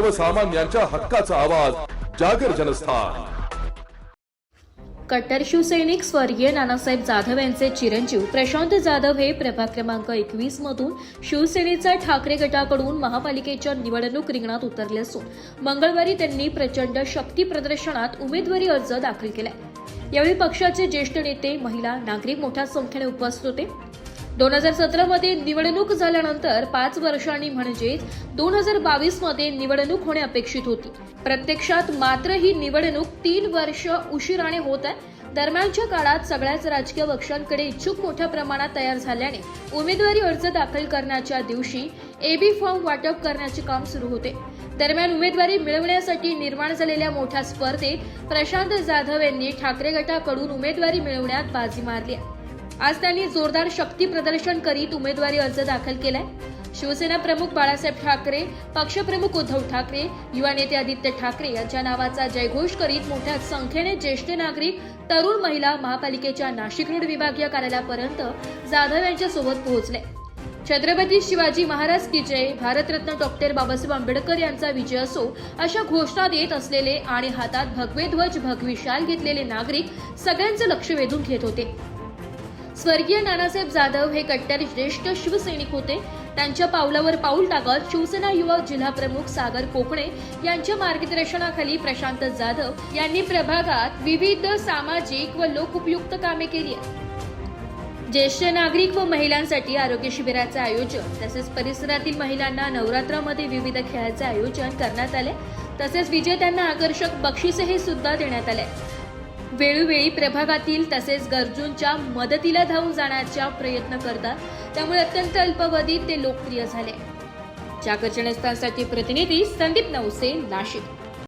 सर्वसामान्यांच्या हक्काचा आवाज जागर जनस्थान. कट्टर शिवसैनिक स्वर्गीय नानासाहेब जाधव यांचे चिरंजीव प्रशांत जाधव हे प्रभाग क्रमांक एकवीस मधून शिवसेनेचा ठाकरे गटाकडून महापालिकेच्या निवडणूक रिंगणात उतरले असून मंगळवारी त्यांनी प्रचंड शक्ती प्रदर्शनात उमेदवारी अर्ज दाखल केलाय. यावेळी पक्षाचे ज्येष्ठ नेते महिला नागरिक मोठ्या संख्येने उपस्थित होते. दोन हजार सतरामध्ये निवडणूक झाल्यानंतर पाच वर्षांनी म्हणजेच दोन हजार बावीसमध्ये निवडणूक होणे अपेक्षित होती. प्रत्यक्षात मात्र ही निवडणूक तीन वर्ष उशिराने होत आहे. दरम्यानच्या काळात सगळ्याच राजकीय पक्षांकडे इच्छुक मोठ्या प्रमाणात तयार झाल्याने उमेदवारी अर्ज दाखल करण्याच्या दिवशी एबी फॉर्म वाटप करण्याचे काम सुरू होते. दरम्यान उमेदवारी मिळवण्यासाठी निर्माण झालेल्या मोठ्या स्पर्धेत प्रशांत जाधव यांनी ठाकरे गटाकडून उमेदवारी मिळवण्यात बाजी मारली आहे. आज त्यांनी जोरदार शक्ती प्रदर्शन करीत उमेदवारी अर्ज दाखल केलाय. शिवसेना प्रमुख बाळासाहेब ठाकरे पक्षप्रमुख उद्धव ठाकरे युवा नेते आदित्य ठाकरे यांच्या नावाचा जयघोष करीत मोठ्या संख्येने ज्येष्ठ नागरिक तरुण महिला महापालिकेच्या नाशिक रोड विभागीय कार्यालयापर्यंत जाधव यांच्या सोबत पोहोचले. छत्रपती शिवाजी महाराज की जय भारतरत्न डॉक्टर बाबासाहेब आंबेडकर यांचा विजय असो अशा घोषणा देत असलेले आणि हातात भगवे ध्वज भगवी शाल घेतलेले नागरिक सगळ्यांचं लक्ष वेधून घेत होते. स्वर्गीय नानासाहेब जाधव हे कट्टर ज्येष्ठ शिवसैनिक होते. त्यांच्या पावलावर पाऊल टाकत शिवसेना युवा जिल्हा प्रमुख सागर कोकणे यांच्या मार्गदर्शनाखाली प्रशांत जाधव यांनी प्रभागात विविध सामाजिक व लोकउपयुक्त कामे केली आहेत. ज्येष्ठ नागरिक व महिलांसाठी आरोग्य शिबिराचे आयोजन तसेच परिसरातील महिलांना नवरात्रामध्ये विविध खेळाचे आयोजन करण्यात आले. तसेच विजेत्यांना आकर्षक बक्षिसही सुद्धा देण्यात आले. वेळोवेळी प्रभागातील तसेच गरजूंच्या मदतीला धावून जाण्याचा प्रयत्न करतात. त्यामुळे अत्यंत अल्पावधीत ते लोकप्रिय झाले. जागरचनस्थानसाठी प्रतिनिधी संदीप नवसे नाशिक.